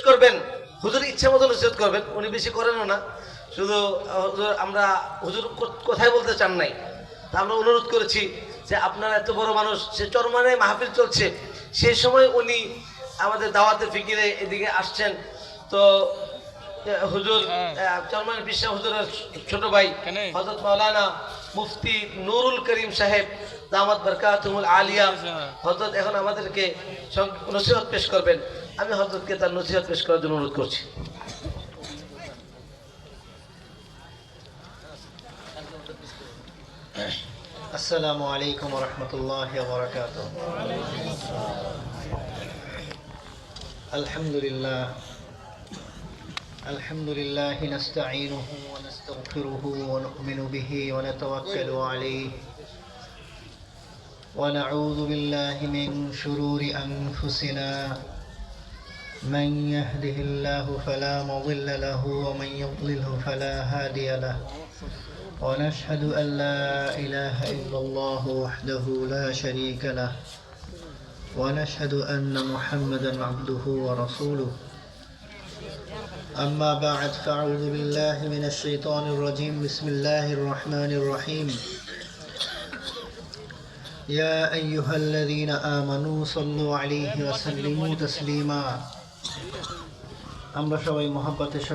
করবেন হুজুর ইচ্ছা মতো নসিহত করবেন উনি বেশি করেনও না। শুধু হুজুর আমরা হুজুর কোথায় বলতে চান নাই। তা আমরা অনুরোধ করেছি যে আপনারা এত বড় মানুষ সে চরমানে মাহফিল চলছে সেই সময় উনি আমাদের দাওয়াতে ফিকিরে এদিকে আসছেন। তো হুজুর আহ, চরমানের বিশ্বা হুজুরের ছোট ভাই? হজরত মাওলানা মুফতি নুরুল করিম সাহেব দামাত বরকাতুমুল আলিয়া হজরত এখন আমাদেরকে সং- নসিহত পেশ করবেন আমি হজরতকে তার নসিহত পেশ করার জন্য অনুরোধ করছি السلام عليكم ورحمة الله وبركاته الحمد لله الحمد لله نستعينه ونستغفره ونؤمن به ونتوكل عليه ونعوذ بالله من شرور أنفسنا. من يهده الله فلا مضل له ومن يضلله فلا هادي له. ونشهد أن لا إله إلا الله وحده لا شريك له. ونشهد أن محمدا عبده ورسوله. أما بعد فأعوذ بالله من الشيطان الرجيم. بسم الله الرحمن الرحيم. يا أيها الذين آمنوا صلوا عليه وسلموا تسليما আমরা সবাই মহাব্বতের সাথে